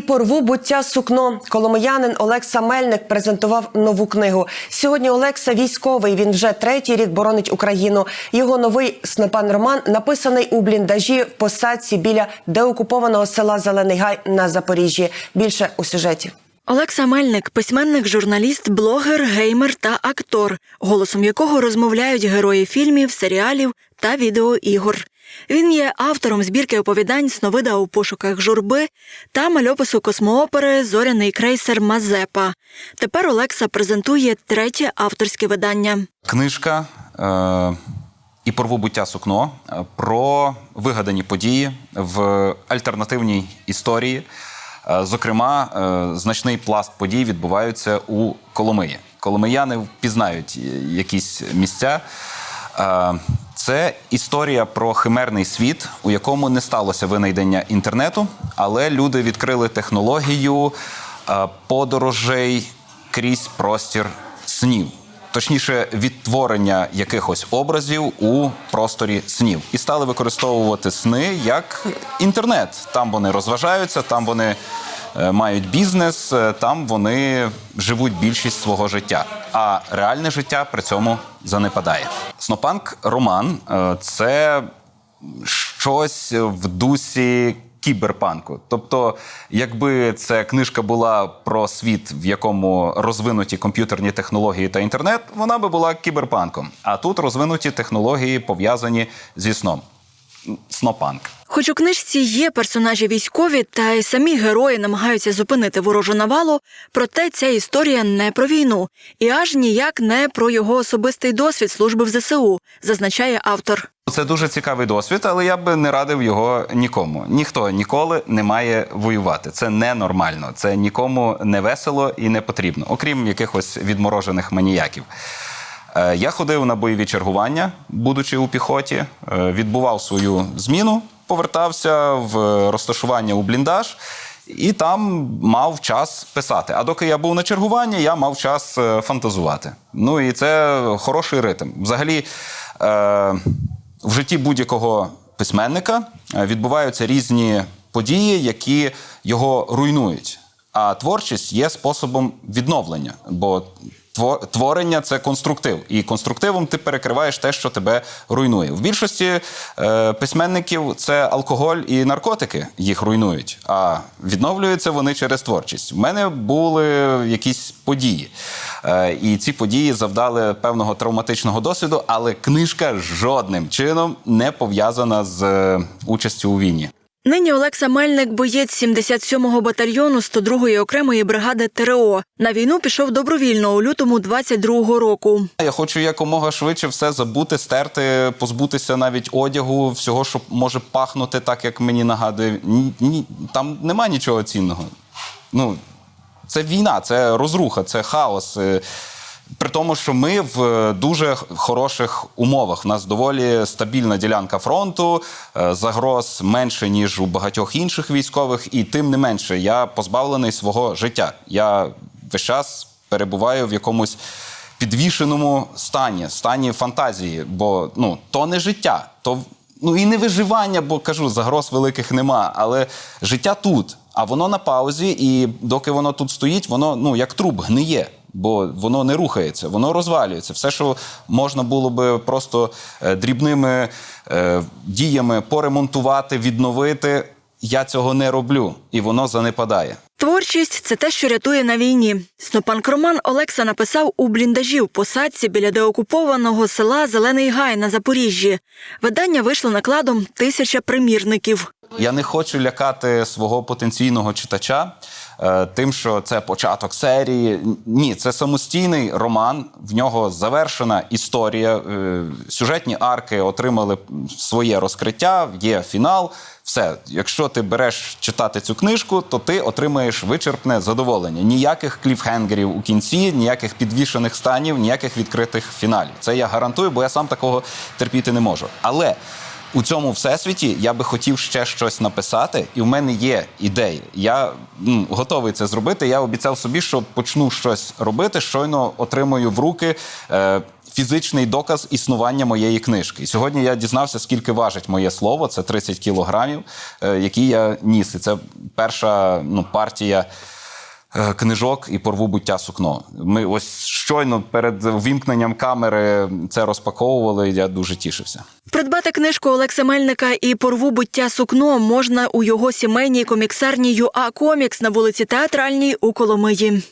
Порву буття сукно. Коломиянин Олекса Мельник презентував нову книгу. Сьогодні Олекса військовий. Він вже третій рік боронить Україну. Його новий снепан роман написаний у бліндажі в посадці біля деокупованого села Зелений Гай на Запоріжжі. Більше у сюжеті. Олекса Мельник письменник, журналіст, блогер, геймер та актор, голосом якого розмовляють герої фільмів, серіалів та відеоігор. Він є автором збірки оповідань Сновида у пошуках журби та мальопису космоопери Зоряний крейсер Мазепа. Тепер Олекса презентує третє авторське видання. Книжка е, і порву буття сукно про вигадані події в альтернативній історії. Е, Зокрема, е, значний пласт подій відбуваються у Коломиї. Коломияни впізнають е, якісь місця. Це історія про химерний світ, у якому не сталося винайдення інтернету, але люди відкрили технологію е, подорожей крізь простір снів. Точніше, відтворення якихось образів у просторі снів, і стали використовувати сни як інтернет. Там вони розважаються, там вони мають бізнес, е, там вони живуть більшість свого життя. А реальне життя при цьому занепадає. Снопанк роман е, це щось в дусі кіберпанку. Тобто, якби ця книжка була про світ, в якому розвинуті комп'ютерні технології та інтернет, вона би була кіберпанком. А тут розвинуті технології пов'язані зі сном. Снопанк. Хоч у книжці є персонажі військові, та й самі герої намагаються зупинити ворожу навалу, проте ця історія не про війну і аж ніяк не про його особистий досвід служби в ЗСУ, зазначає автор. Це дуже цікавий досвід, але я би не радив його нікому. Ніхто ніколи не має воювати. Це ненормально, це нікому не весело і не потрібно, окрім якихось відморожених маніяків. Е, Я ходив на бойові чергування, будучи у піхоті, е, відбував свою зміну, повертався в розташування у бліндаж. І там мав час писати. А доки я був на чергуванні, я мав час е, фантазувати. Ну і це хороший ритм. Взагалі, е, в житті будь-якого письменника е, відбуваються різні події, які його руйнують. А творчість є способом відновлення, бо творення це конструктив, і конструктивом ти перекриваєш те, що тебе руйнує. В більшості е, письменників це алкоголь і наркотики їх руйнують, а відновлюються вони через творчість. У мене були якісь події, е, і ці події завдали певного травматичного досвіду, але книжка жодним чином не пов'язана з е, участю у війні. Нині Олекса Мельник, боєць 77-го батальйону 102-ї окремої бригади ТРО. На війну пішов добровільно у лютому 22-го року. Я хочу якомога швидше все забути, стерти, позбутися навіть одягу, всього, що може пахнути так, як мені нагадує. Ні, ні, там нема нічого цінного. Ну, це війна, це розруха, це хаос. При тому, що ми в е, дуже хороших умовах. У нас доволі стабільна ділянка фронту, е, загроз менше, ніж у багатьох інших військових, і тим не менше, я позбавлений свого життя. Я весь час перебуваю в якомусь підвішеному стані, стані фантазії, бо ну, то не життя, то ну і не виживання, бо кажу, загроз великих нема, але життя тут. А воно на паузі, і доки воно тут стоїть, воно ну як труп гниє, бо воно не рухається, воно розвалюється. Все, що можна було би просто е, дрібними е, діями поремонтувати, відновити. Я цього не роблю, і воно занепадає. Творчість це те, що рятує на війні. Снопанк Роман Олекса написав у бліндажі в посадці біля деокупованого села Зелений Гай на Запоріжжі. Видання вийшло накладом тисяча примірників. Я не хочу лякати свого потенційного читача тим, що це початок серії. Ні, це самостійний роман. В нього завершена історія. е, Сюжетні арки отримали своє розкриття, є фінал. Все, якщо ти береш читати цю книжку, то ти отримаєш вичерпне задоволення. Ніяких кліфхенгерів у кінці, ніяких підвішених станів, ніяких відкритих фіналів. Це я гарантую, бо я сам такого терпіти не можу. Але у цьому всесвіті я би хотів ще щось написати, і в мене є ідеї. Я м, готовий це зробити. Я обіцяв собі, що почну щось робити, щойно отримую в руки е, фізичний доказ існування моєї книжки. І сьогодні я дізнався, скільки важить моє слово. Це 30 кілограмів, е, які я ніс. І це перша ну, партія. Е, Книжок і порву буття сукно. Ми ось щойно перед вімкненням камери це розпаковували. і Я дуже тішився. Придбати книжку Олекса Мельника і порву буття сукно можна у його сімейній коміксарні ЮА Комікс на вулиці Театральній у Коломиї.